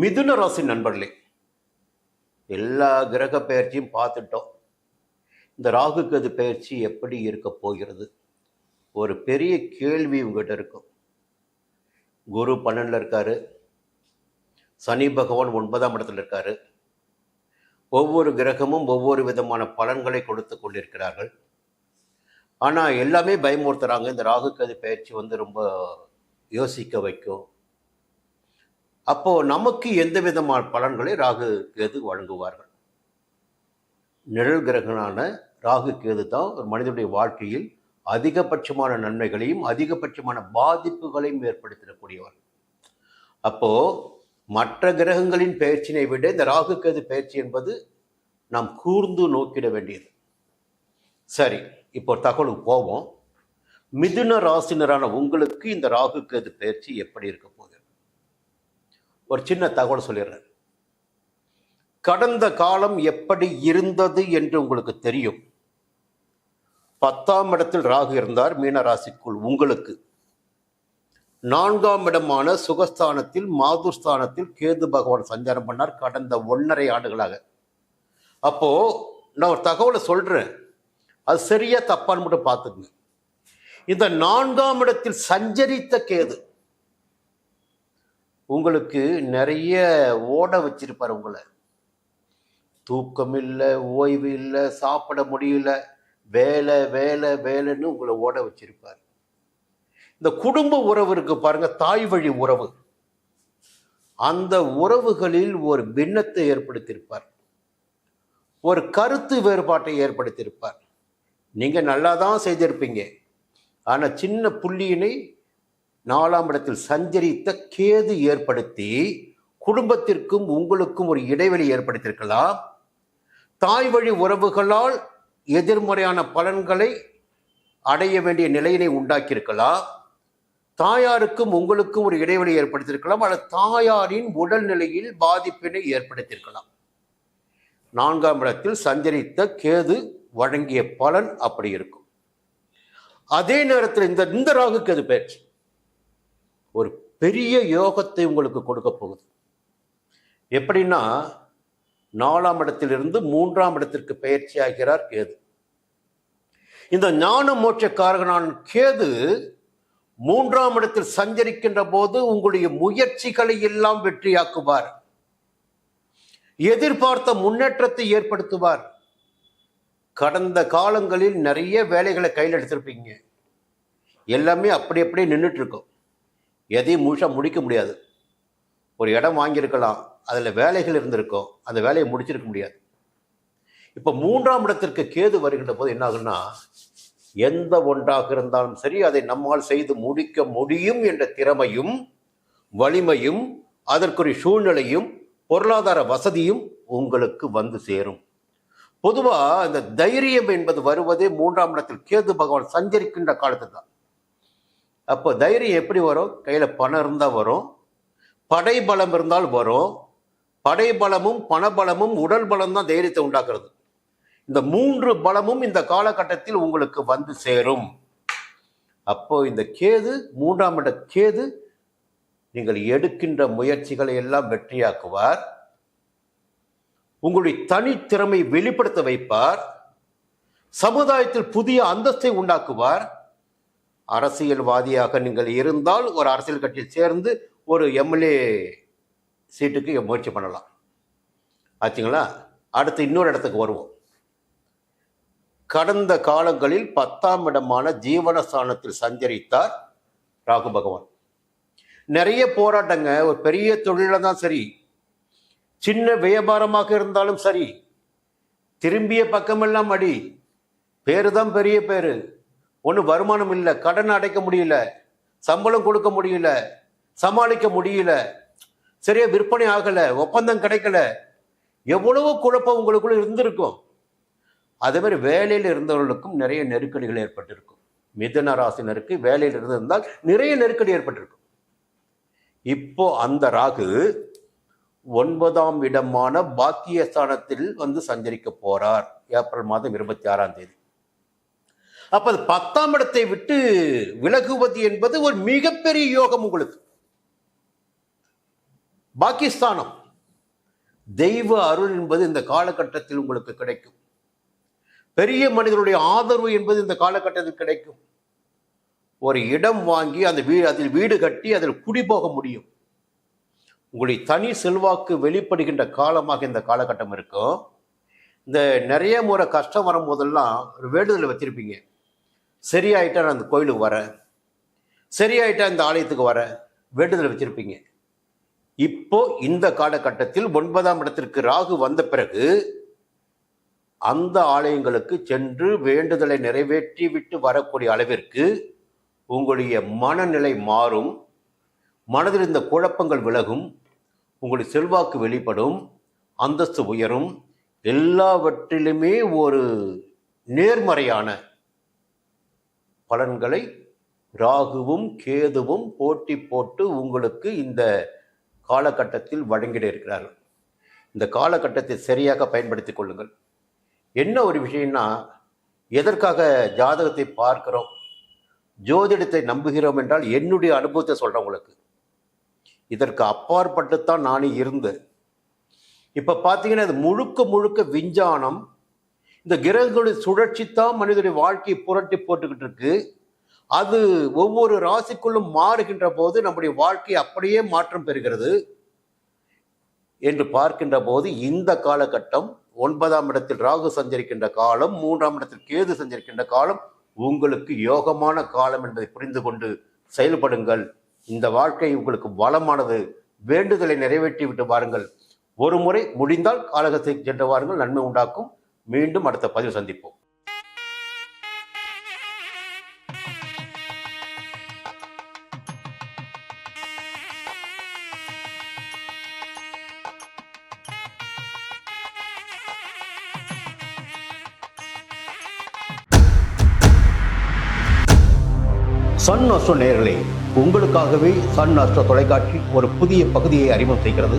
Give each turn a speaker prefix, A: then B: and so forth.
A: மிதுன ராசி நண்பர்களே எல்லா கிரக பெயர்ச்சியும் பார்த்துட்டோம். இந்த ராகு அது பெயர்ச்சி எப்படி இருக்க போகிறது? ஒரு பெரிய கேள்வி உங்ககிட்ட இருக்கும். குரு பன்னெண்டில் இருக்காரு. சனி பகவான் ஒன்பதாம் இடத்துல இருக்காரு. ஒவ்வொரு கிரகமும் ஒவ்வொரு விதமான பலன்களை கொடுத்து கொண்டிருக்கிறார்கள். ஆனால் எல்லாமே பயமுறுத்துகிறாங்க இந்த ராகு அது பயிற்சி வந்து ரொம்ப யோசிக்க வைக்கும். அப்போ நமக்கு எந்த விதமான பலன்களை ராகு கேது வழங்குவார்கள்? நிழல் கிரகனான ராகு கேது தான் ஒரு மனிதனுடைய வாழ்க்கையில் அதிகபட்சமான நன்மைகளையும் அதிகபட்சமான பாதிப்புகளையும் ஏற்படுத்திடக்கூடியவர். அப்போ மற்ற கிரகங்களின் பெயர்ச்சினை விட இந்த ராகு கேது பெயர்ச்சி என்பது நாம் கூர்ந்து நோக்கிட வேண்டியது. சரி இப்போ தகவலுக்கு போவோம். மிதுன ராசினரான உங்களுக்கு இந்த ராகு கேது பயிற்சி எப்படி இருக்க போகுது ஒரு சின்ன தகவல் சொல்லிடுறேன். கடந்த காலம் எப்படி இருந்தது என்று உங்களுக்கு தெரியும். பத்தாம் இடத்தில் ராகு இருந்தார் மீனராசிக்குள் உங்களுக்கு. நான்காம் இடமான சுகஸ்தானத்தில் மாதுஸ்தானத்தில் கேது பகவான் சஞ்சாரம் பண்ணார் கடந்த ஒன்றரை ஆண்டுகளாக. அப்போ நான் ஒரு தகவலை சொல்றேன். அது சரியா தப்பான்னு மட்டும் பார்த்துக்குங்க. இந்த நான்காம் இடத்தில் சஞ்சரித்த கேது உங்களுக்கு நிறைய ஓட வச்சிருப்பார் உங்களை. தூக்கம் இல்லை ஓய்வு இல்லை சாப்பிட முடியல வேலை வேலை வேலைன்னு உங்களை ஓட வச்சிருப்பார். இந்த குடும்ப உறவு இருக்கு பாருங்க தாய் வழி உறவு. அந்த உறவுகளில் ஒரு பின்னத்தை ஏற்படுத்தியிருப்பார். ஒரு கருத்து வேறுபாட்டை ஏற்படுத்தியிருப்பார். நீங்கள் நல்லா தான் செய்திருப்பீங்க. ஆனால் சின்ன புள்ளியினை நாலாம் இடத்தில் சஞ்சரித்த கேது ஏற்படுத்தி குடும்பத்திற்கும் உங்களுக்கும் ஒரு இடைவெளி ஏற்படுத்தியிருக்கலாம். தாய் வழி உறவுகளால் எதிர்மறையான பலன்களை அடைய வேண்டிய நிலையினை உண்டாக்கியிருக்கலாம். தாயாருக்கும் உங்களுக்கும் ஒரு இடைவெளி ஏற்படுத்தியிருக்கலாம். அல்லது தாயாரின் உடல்நிலையில் பாதிப்பினை ஏற்படுத்தியிருக்கலாம். நான்காம் இடத்தில் சஞ்சரித்த கேது வழங்கிய பலன் அப்படி இருக்கும். அதே நேரத்தில் இந்த இந்த ராகு கேது பயிற்சி ஒரு பெரிய யோகத்தை உங்களுக்கு கொடுக்க போகுது. எப்படின்னா நாலாம் இடத்திலிருந்து மூன்றாம் இடத்திற்கு பயிற்சி ஆகிறார் கேது. இந்த ஞான மோட்சக்காரகனான கேது மூன்றாம் இடத்தில் சஞ்சரிக்கின்ற போது உங்களுடைய முயற்சிகளை எல்லாம் வெற்றியாக்குவார். எதிர்பார்த்த முன்னேற்றத்தை ஏற்படுத்துவார். கடந்த காலங்களில் நிறைய வேலைகளை கையில் எடுத்திருப்பீங்க. எல்லாமே அப்படி அப்படியே நின்றுட்டு இருக்கோம். எதையும் முழுசாக முடிக்க முடியாது. ஒரு இடம் வாங்கியிருக்கலாம் அதில் வேலைகள் இருந்திருக்கும் அந்த வேலையை முடிச்சிருக்க முடியாது. இப்போ மூன்றாம் இடத்திற்கு கேது வருகின்ற போது என்ன ஆகுன்னா எந்த ஒன்றாக இருந்தாலும் சரி அதை நம்மால் செய்து முடிக்க முடியும் என்ற திறமையும் வலிமையும் அதற்குரிய சூழ்நிலையும் பொருளாதார வசதியும் உங்களுக்கு வந்து சேரும். பொதுவாக இந்த தைரியம் என்பது வருவதே மூன்றாம் இடத்தில் கேது பகவான் சஞ்சரிக்கின்ற காலத்தில் தான். அப்போ தைரியம் எப்படி வரும்? கையில் பணம் இருந்தால் வரும். படை பலம் இருந்தால் வரும். படை பலமும் பணபலமும் உடல் பலம் தான் தைரியத்தை உண்டாக்குறது. இந்த மூன்று பலமும் இந்த காலகட்டத்தில் உங்களுக்கு வந்து சேரும். அப்போ இந்த கேது மூன்றாம் இட கேது நீங்கள் எடுக்கின்ற முயற்சிகளை எல்லாம் வெற்றியாக்குவார். உங்களுடைய தனித்திறமை வெளிப்படுத்த வைப்பார். சமுதாயத்தில் புதிய அந்தஸ்தை உண்டாக்குவார். அரசியல்வாதியாக நீங்கள் இருந்தால் ஒரு அரசியல் கட்சியில் சேர்ந்து ஒரு எம்எல்ஏ சீட்டுக்கு முயற்சி பண்ணலாம். ஆச்சுங்களா? அடுத்து இன்னொரு இடத்துக்கு வருவோம். கடந்த காலங்களில் பத்தாம் இடமான ஜீவனஸ்தானத்தில் சஞ்சரித்தார் ராகு பகவான். நிறைய போராட்டங்க ஒரு பெரிய தொழில தான் சரி. சின்ன வியாபாரமாக இருந்தாலும் சரி. திரும்பிய பக்கமெல்லாம் அடி. பேரு தான் பெரிய பேரு. ஒன்றும் வருமானம் இல்லை கடன் அடைக்க முடியல சம்பளம் கொடுக்க முடியல சமாளிக்க முடியல சரியா விற்பனை ஆகலை ஒப்பந்தம் கிடைக்கல எவ்வளவோ குழப்பம் உங்களுக்குள்ள இருந்திருக்கும். அதே மாதிரி வேலையில் இருந்தவர்களுக்கும் நிறைய நெருக்கடிகள் ஏற்பட்டிருக்கும். மிதன ராசினருக்கு வேலையில் இருந்திருந்தால் நிறைய நெருக்கடி ஏற்பட்டிருக்கும். இப்போ அந்த ராகு ஒன்பதாம் இடமான பாக்கியஸ்தானத்தில் வந்து சஞ்சரிக்க போறார். ஏப்ரல் மாதம் இருபத்தி ஆறாம் தேதி. அப்ப அது பத்தாம் இடத்தை விட்டு விலகுவது என்பது ஒரு மிகப்பெரிய யோகம் உங்களுக்கு. பாகிஸ்தானம் தெய்வ அருள் என்பது இந்த காலகட்டத்தில் உங்களுக்கு கிடைக்கும். பெரிய மனிதனுடைய ஆதரவு என்பது இந்த காலகட்டத்தில் கிடைக்கும். ஒரு இடம் வாங்கி அந்த வீ அதில் வீடு கட்டி அதில் குடிபோக முடியும். உங்களுடைய தனி செல்வாக்கு வெளிப்படுகின்ற காலமாக இந்த காலகட்டம் இருக்கும். இந்த நிறைய முறை கஷ்டம் வரும்போதெல்லாம் ஒரு வேண்டுதல் வச்சிருப்பீங்க. சரியாயிட்டா நான் அந்த கோயிலுக்கு வரேன். சரியாயிட்டா இந்த ஆலயத்துக்கு வரேன். வேண்டுதல் வச்சிருப்பீங்க. இப்போ இந்த காலகட்டத்தில் ஒன்பதாம் இடத்திற்கு ராகு வந்த பிறகு அந்த ஆலயங்களுக்கு சென்று வேண்டுதலை நிறைவேற்றி விட்டு வரக்கூடிய அளவிற்கு உங்களுடைய மனநிலை மாறும். மனதில் இருந்த குழப்பங்கள் விலகும். உங்களுடைய செல்வாக்கு வெளிப்படும். அந்தஸ்து உயரும். எல்லாவற்றிலுமே ஒரு நேர்மறையான பலன்களை ராகுவும் கேதுவும் போட்டி போட்டு உங்களுக்கு இந்த காலகட்டத்தில் வழங்கிட இருக்கிறார்கள். இந்த காலகட்டத்தை சரியாக பயன்படுத்தி கொள்ளுங்கள். என்ன ஒரு விஷயம்னா எதற்காக ஜாதகத்தை பார்க்கிறோம் ஜோதிடத்தை நம்புகிறோம் என்றால் என்னுடைய அனுபவத்தை சொல்கிறேன் உங்களுக்கு. இதற்கு அப்பாற்பட்டுத்தான் நானும் இருந்தேன். இப்போ பார்த்தீங்கன்னா இது முழுக்க முழுக்க விஞ்ஞானம் இந்த கிரகங்களுடைய சுழற்சி தான் மனிதனுடைய வாழ்க்கையை புரட்டி போட்டுக்கிட்டு இருக்கு. அது ஒவ்வொரு ராசிக்குள்ளும் மாறுகின்ற போது நம்முடைய வாழ்க்கை அப்படியே மாற்றம் பெறுகிறது. என்று பார்க்கின்ற போது இந்த காலகட்டம் ஒன்பதாம் இடத்தில் ராகு சஞ்சரிக்கின்ற காலம் மூன்றாம் இடத்தில் கேது சஞ்சரிக்கின்ற காலம் உங்களுக்கு யோகமான காலம் என்பதை புரிந்து கொண்டு செயல்படுங்கள். இந்த வாழ்க்கை உங்களுக்கு வளமானது. வேண்டுதலை நிறைவேற்றி விட்டு வாருங்கள். ஒரு முறை முடிந்தால் காலகத்தை சென்று வாருங்கள். நன்மை உண்டாக்கும். மீண்டும் அடுத்த பதிவு சந்திப்போம். சன் அஸ்ட்ரோ நேர்களே உங்களுக்காகவே சன் அஸ்ட்ரோ தொலைக்காட்சி ஒரு புதிய பகுதியை அறிமுகம் செய்கிறது.